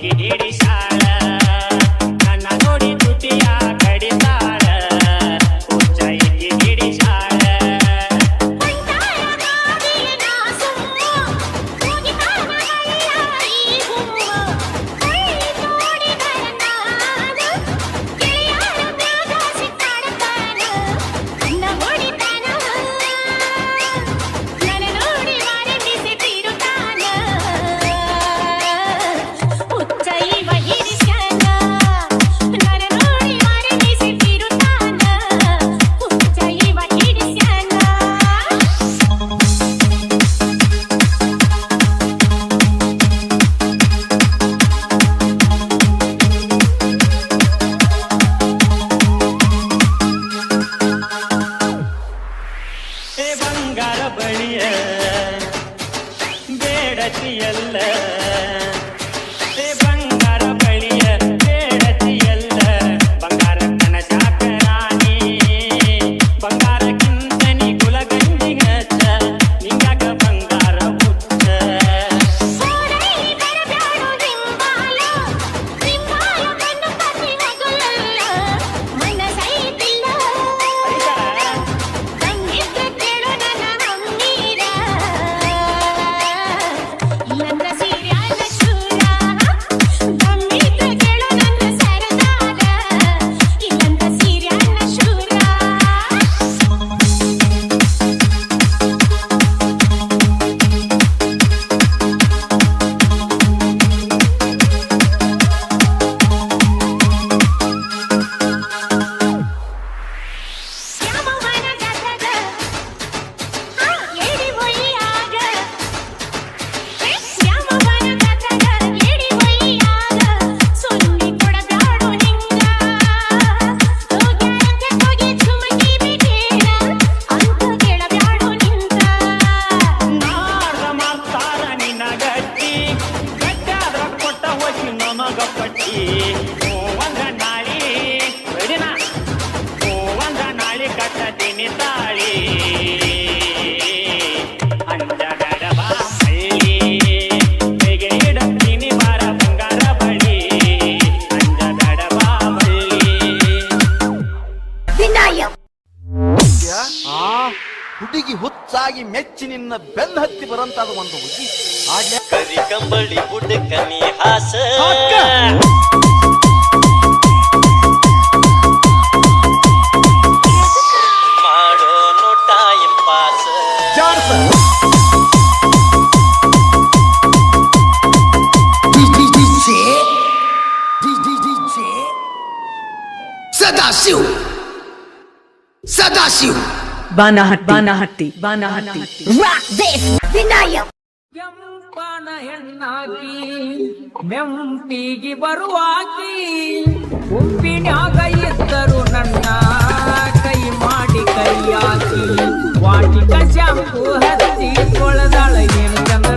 की जीत ಪಟ್ಟಿ ಒಂದ ನಾಳಿ ರೆಡಿನ ಒಂದ ನಾಳಿ ಕಟ್ಟತೀನಿ ತಾಳಿ. ಹುಡುಗಿ ಹುಚ್ಚಾಗಿ ಮೆಚ್ಚಿ ನಿನ್ನ ಬೆನ್ನ ಹತ್ತಿ ಬರಂತಾದ ಒಂದು ಹುಡುಗಿ. ಆಗ್ಲೇ ಕರಿ ಕಂಬಳಿ ಬುಡಕನಿ ಹಾಸ ಮಾಡೋನು ಟೈಮ್ ಪಾಸ್ ಜಾಡ್ಸ ಸದಾಶಿವ್ ಸದಾಶಿವ್ ಬಾನಹಟ್ಟಿ ಬಾನಹಟ್ಟಿ ಬಾನಹಟ್ಟಿ ಕೆಂಪನ ಹೆಣ್ಣಾಕಿ ಮೆಂಪಿಗೆ ಬರುವಾಕಿ ಉಪ್ಪಿನ್ಯಾಗ ಇದ್ದರು ನನ್ನ ಕೈ ಮಾಡಿ ಕೈಯಾಕಿ ವಾಟಿಕ ಶಾಂಪು ಹಚ್ಚಿ ಕೊಳದಾಳ ಏನು ಚಂದ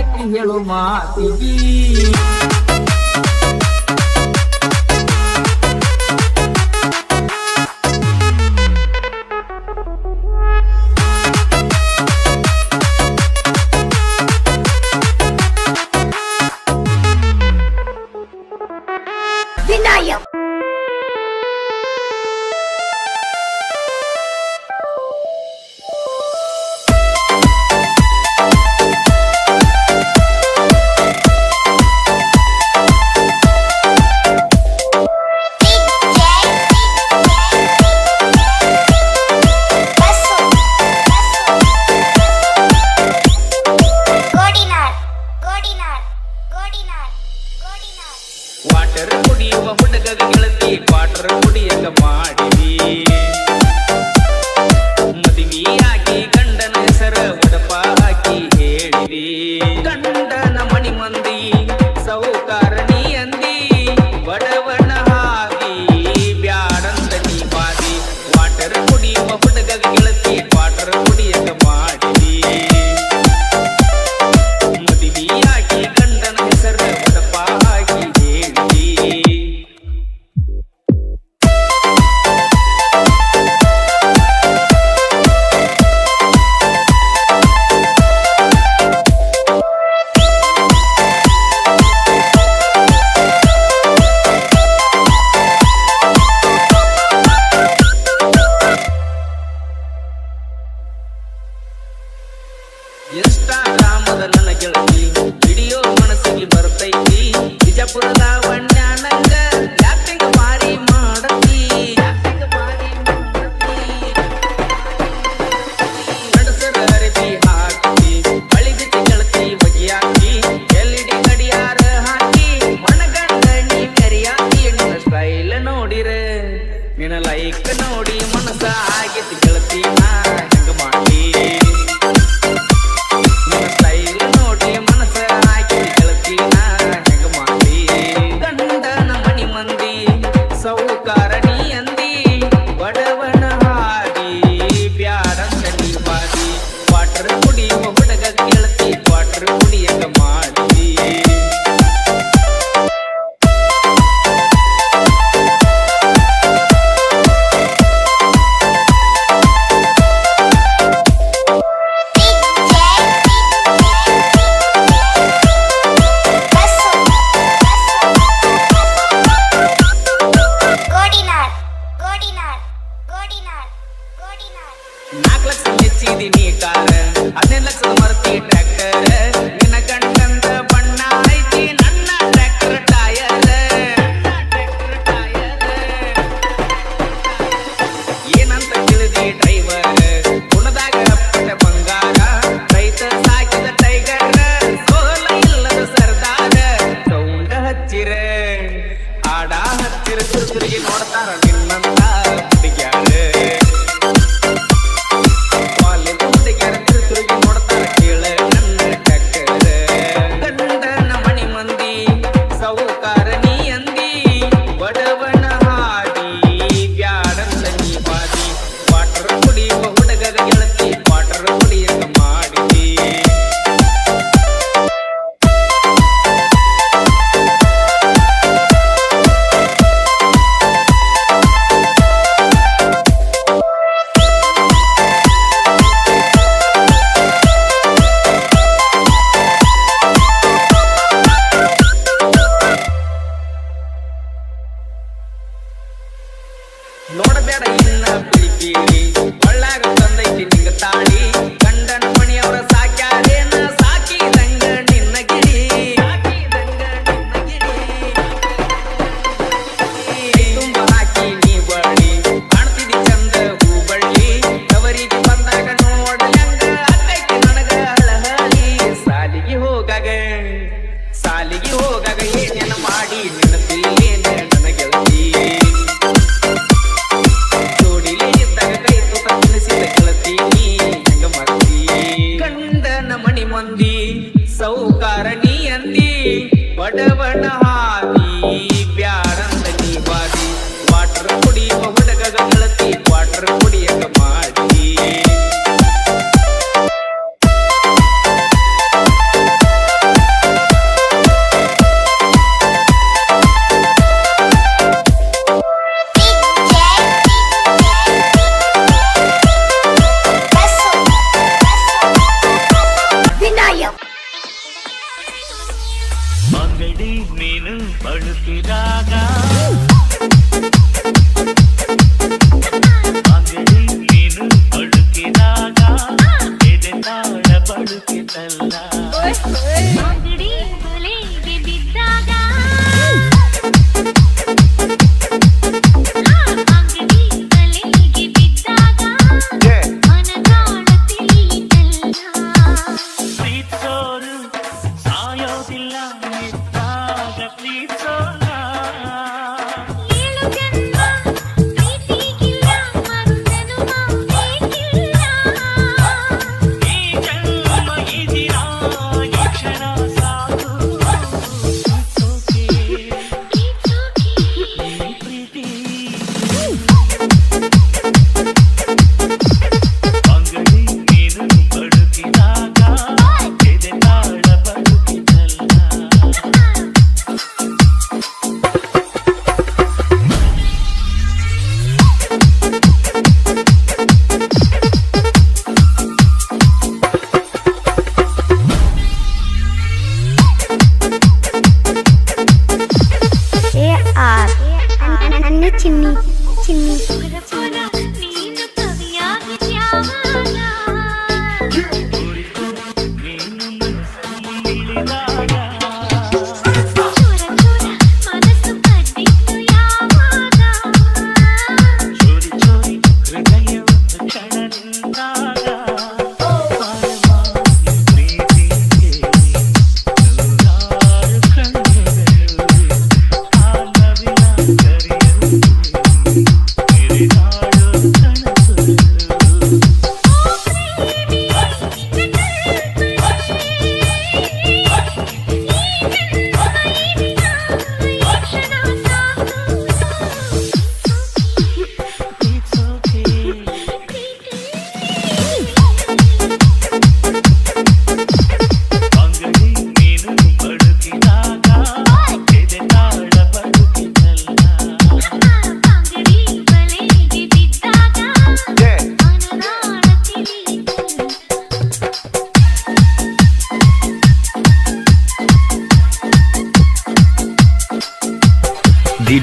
ಯಾಕೆ ಹೇಳು ಮಾತಿಗೆ.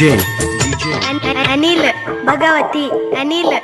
ಡಿಜೆ ಅನಿಲ್ ಭಗವತಿ ಅನಿಲ್.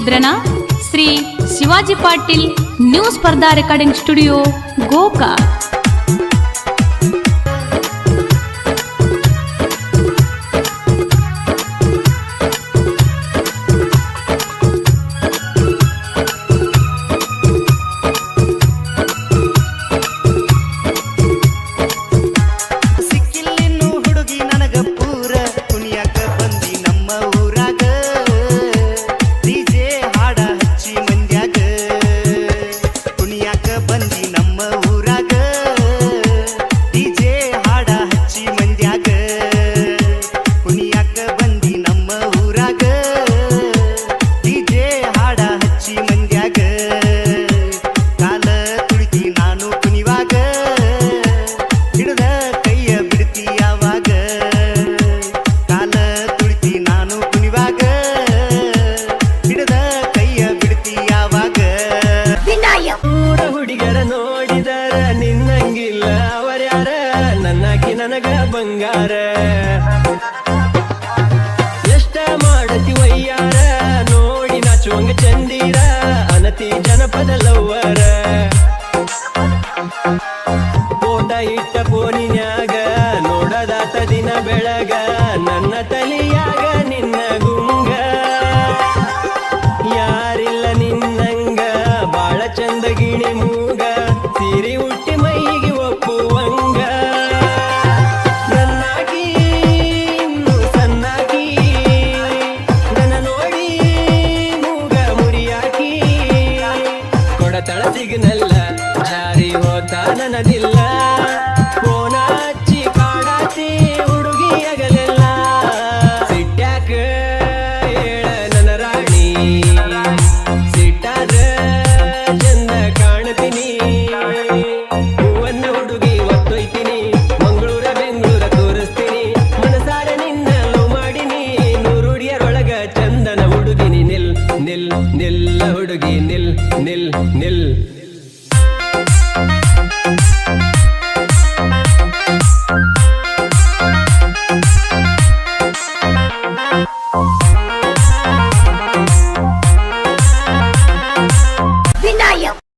ಮುದ್ರಣ Shri Shivaji Patil new Spardha recording studio ಗೋಕಾ the love ತಾನನದಿಲ್ಲ